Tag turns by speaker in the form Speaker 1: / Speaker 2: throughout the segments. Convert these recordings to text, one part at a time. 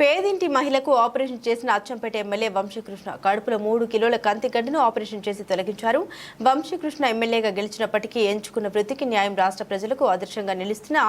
Speaker 1: పేదింటి మహిళకు ఆపరేషన్ చేసిన అచ్చంపేట ఎమ్మెల్యే వంశీకృష్ణ కడుపులో మూడు కిలోల కంతి గడ్డను ఆపరేషన్ చేసి తొలగించారు. వంశీకృష్ణ ఎమ్మెల్యేగా గెలిచినప్పటికీ ఎంచుకున్న వృత్తికి న్యాయం రాష్ట్ర ప్రజలకు ఆదర్శంగా నిలుస్తున్న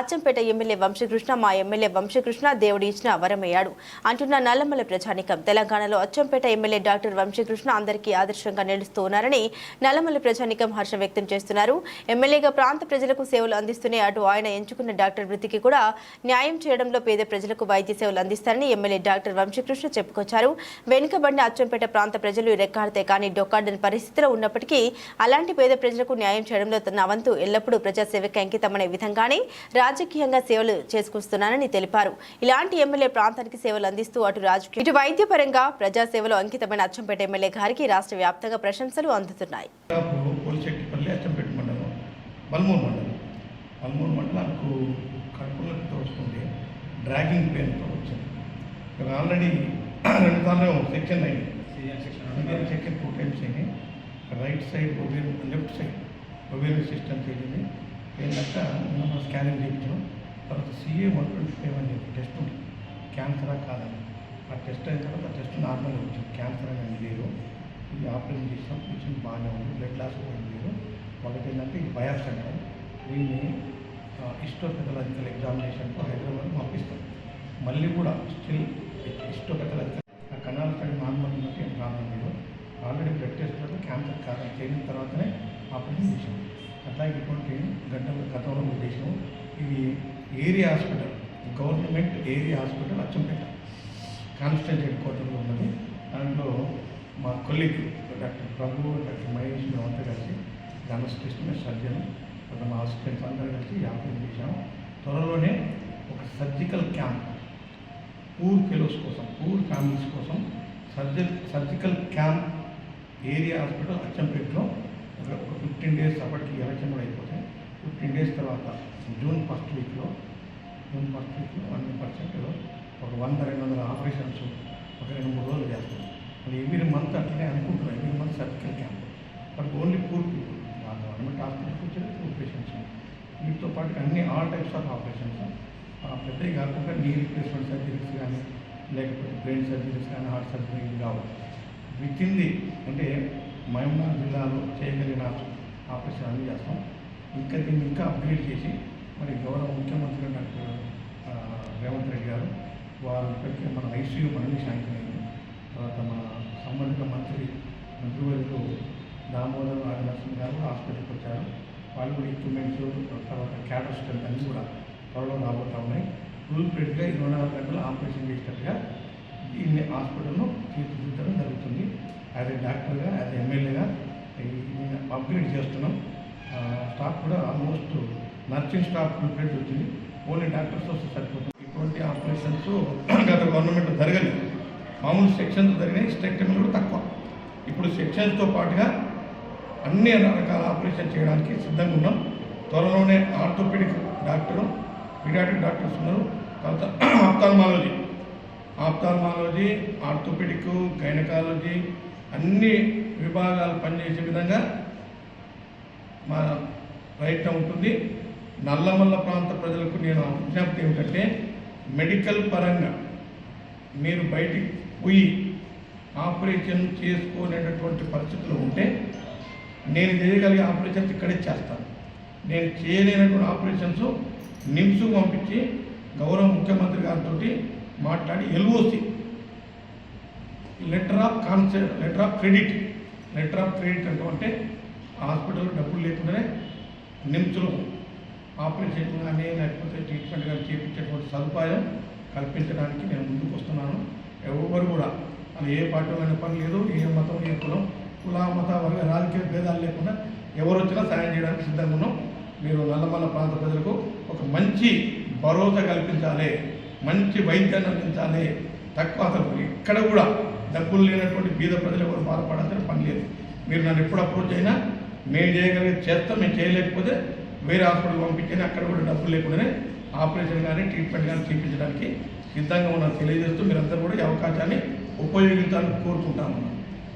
Speaker 1: అచ్చంపేట ఎమ్మెల్యే వంశీకృష్ణ మా ఎమ్మెల్యే వంశీకృష్ణ దేవుడు ఇచ్చిన వరమయ్యాడు అంటున్న నల్లమల ప్రజానికం. తెలంగాణలో అచ్చంపేట ఎమ్మెల్యే డాక్టర్ వంశీకృష్ణ అందరికీ ఆదర్శంగా నిలుస్తూ ఉన్నారని నల్లమల ప్రజానికం హర్షం వ్యక్తం చేస్తున్నారు. ఎమ్మెల్యేగా ప్రాంత ప్రజలకు సేవలు అందిస్తూనే అటు ఆయన ఎంచుకున్న డాక్టర్ వృత్తికి కూడా న్యాయం చేయడంలో పేద ప్రజలకు వైద్య సేవలు అందిస్తారని ఎమ్మెల్యే డాక్టర్ వంశీకృష్ణ చెప్పుకొచ్చారు. వెనుకబడిన అచ్చంపేట ప్రాంత ప్రజలు రెక్కాడితే కానీ డొక్కాడని పరిస్థితిలో ఉన్నప్పటికీ అలాంటి పేద ప్రజలకు న్యాయం చేయడంలో తన వంతు ఎల్లప్పుడూ ప్రజాసేవకి అంకితమనే విధంగానే రాజకీయంగా సేవలు చేసుకొస్తున్నానని తెలిపారు. ఇలాంటి ఎమ్మెల్యే ప్రాంతానికి సేవలు అందిస్తూ అటు రాజకీయ ఇటు వైద్యపరంగా ప్రజాసేవలో అంకితమైన అచ్చంపేట ఎమ్మెల్యే గారికి రాష్ట్ర వ్యాప్తంగా ప్రశంసలు అందుతున్నాయి.
Speaker 2: మండలం డ్రాగింగ్ పెయిన్తో వచ్చింది. ఇక్కడ ఆల్రెడీ రెండు సార్లు సెక్షన్ అయింది. సెక్షన్ టూ టైమ్స్ అయినాయి రైట్ సైడ్ ఒబేర్ లెఫ్ట్ సైడ్ ఒబేర్ సిస్టమ్ అయింది ఏంటంటే మనం స్కానింగ్ చేయించాం. తర్వాత సిఏ వన్ ట్వంటీ ఫైవ్ అని చెప్పి టెస్ట్ ఉంది. క్యాన్సరా కాదని. ఆ టెస్ట్ అయిన తర్వాత టెస్ట్ నార్మల్గా వచ్చింది. క్యాన్సర్ అనేది లేదు. ఇది ఆపరేషన్ చేసాం పేషెంట్ బాగానే ఉంది. బ్లడ్ లాస్ పోయింది లేదు. ఒకటి ఏంటంటే ఈ బయాస్ అంటారు దీన్ని ఇష్టోపెథలాజికల్ ఎగ్జామినేషన్కు హైదరాబాద్ పంపిస్తాం. మళ్ళీ కూడా స్టిల్ ఇష్టోపెథలాజికల్ ఆ కణాల స్టడీ నార్మల్ ఉన్నట్టు ఏం ప్రాబ్లం లేదు ఆల్రెడీ బ్లడ్ టెస్ట్లకు క్యాన్సర్ కారణం చేసిన తర్వాతనే ఆపరేషన్ చేసాం అట్లాగే ఇటువంటి గడ్డలు గతంలో ఉద్దేశం ఇది area hospital government area hospital Achampet. Constant head క్వార్టర్లో ఉన్నది. దాంట్లో మా colleague doctor Prabhu doctor Mahesh మేమంతా కలిసి గనస్టిస్ట్ సర్జన్ తర్వాత మా అసిస్టెంట్స్ అందరూ కలిసి ఆపరేషన్ చేశాము. త్వరలోనే ఒక సర్జికల్ క్యాంప్ పూర్ ఫెలోస్ కోసం పూర్ ఫ్యామిలీస్ కోసం సర్జ సర్జికల్ క్యాంప్ ఏరియా హాస్పిటల్ అచ్చంపేటలో అక్కడ ఒక ఫిఫ్టీన్ డేస్ అప్పటికి ఎలక్షన్ కూడా అయిపోతాయి ఫిఫ్టీన్ డేస్ తర్వాత జూన్ ఫస్ట్ వీక్లో జూన్ ఫస్ట్ వీక్లో వన్ పర్సెంట్ ఒక వంద రెండు వందల ఆపరేషన్స్ ఒక రెండు మూడు రోజులు చేస్తాం మరి ఎవ్రీ మంత్ అట్లనే అనుకుంటున్నాం every month surgical camp but only poor people government హాస్పిటల్కి వచ్చేది పూర్ పేషెంట్స్ వీటితో పాటు అన్ని ఆల్ టైప్స్ ఆఫ్ ఆపరేషన్స్ పెద్దవి కాకుండా నీ రిప్లేస్మెంట్ సర్జరీస్ కానీ లేకపోతే బ్రెయిన్ సర్జరీస్ కానీ హార్ట్ సర్జరీ కావాలి. విత్ ఇన్ ది అంటే మహబూబ్నగర్ జిల్లాలో చేయగలిగిన ఆపరేషన్ అన్ని చేస్తాం. ఇంకా దీన్ని ఇంకా అప్గ్రేడ్ చేసి మరి గౌరవ ముఖ్యమంత్రి డాక్టర్ రేవంత్ రెడ్డి గారు వారు ఇప్పటికే మన ఐసీయూ మనల్ని శాంక్షన్ అయింది తర్వాత మన సంబంధిత మంత్రి మంత్రివర్యులు దామోదర్ రాజనరసింహ గారు కూడా హాస్పిటల్కి వచ్చారు వాళ్ళు కూడా ఎక్విప్మెంట్స్ తర్వాత క్యాటర్ స్ట్రెంత్ అన్నీ కూడా త్వరలో రాబోతూ ఉన్నాయి. ఫుల్ ప్రింట్గా ఇరవై నాలుగు గంటలు ఆపరేషన్ చేసేటట్టుగా దీన్ని హాస్పిటల్ను తీర్చిదిద్దడం జరుగుతుంది. యాజ్ ఏ డాక్టర్గా యాజ్ ఎమ్మెల్యేగా నేను అప్గ్రేడ్ చేస్తున్నాం. స్టాఫ్ కూడా almost nursing staff full plate వచ్చింది. ఓన్లీ డాక్టర్స్ వస్తే సరిపోతుంది. ఇటువంటి ఆపరేషన్స్ గత గవర్నమెంట్ జరగలేదు. మామూలు సెక్షన్స్ జరిగినాయి స్టెక్టమీలు కూడా తక్కువ. ఇప్పుడు సెక్షన్స్తో పాటుగా అన్ని రకాల ఆపరేషన్ చేయడానికి సిద్ధంగా ఉన్నాం. త్వరలోనే ఆర్థోపెడిక్ డాక్టరు పీడియాటిక్ డాక్టర్స్ ఉన్నారు. తర్వాత ఆప్తాల్మాలజీ. ఆప్తాల్మాలజీ ఆర్థోపెడిక్ గైనకాలజీ అన్ని విభాగాలు పనిచేసే విధంగా మా ప్రయత్నం ఉంటుంది. నల్లమల్ల ప్రాంత ప్రజలకు నేను విజ్ఞప్తి ఏమిటంటే మెడికల్ పరంగా మీరు బయటికి పోయి ఆపరేషన్ చేసుకునేటటువంటి పరిస్థితులు ఉంటే నేను చేయగలిగే ఆపరేషన్స్ ఇక్కడే చేస్తాను. నేను చేయలేనటువంటి ఆపరేషన్స్ నిమ్స్ పంపించి గౌరవ ముఖ్యమంత్రి గారితో మాట్లాడి LOC letter of concept letter of credit letter of credit అంటే హాస్పిటల్లో డబ్బులు లేకుండానే నిమ్స్లో ఆపరేషన్ కానీ లేకపోతే ట్రీట్మెంట్ కానీ చేయించేటువంటి సదుపాయం కల్పించడానికి నేను ముందుకు వస్తున్నాను. ఎవరు కూడా అది ఏ పార్టీ అయిన పని లేదు ఏ మతం ఏ కులం కుల మత వర్గ రాజకీయ భేదాలు లేకుండా ఎవరు వచ్చినా సాయం చేయడానికి సిద్ధంగా ఉన్నాం. మీరు నల్లమల్ల ప్రాంత ప్రజలకు ఒక మంచి భరోసా కల్పించాలి మంచి వైద్యాన్ని అందించాలి. తక్కువ అసలు ఎక్కడ కూడా డబ్బులు లేనటువంటి బీద ప్రజలు ఎవరు బాధపడాల్సిన పని లేదు. మీరు నన్ను ఎప్పుడు అప్రోచ్ అయినా మేము చేయగలిగే చేస్తాం మేము చేయలేకపోతే వేరే హాస్పిటల్ పంపించని అక్కడ కూడా డబ్బులు లేకుండానే ఆపరేషన్ కానీ ట్రీట్మెంట్ కానీ చూపించడానికి సిద్ధంగా ఉన్న తెలియజేస్తూ మీరందరూ కూడా ఈ అవకాశాన్ని ఉపయోగించాలని కోరుకుంటాము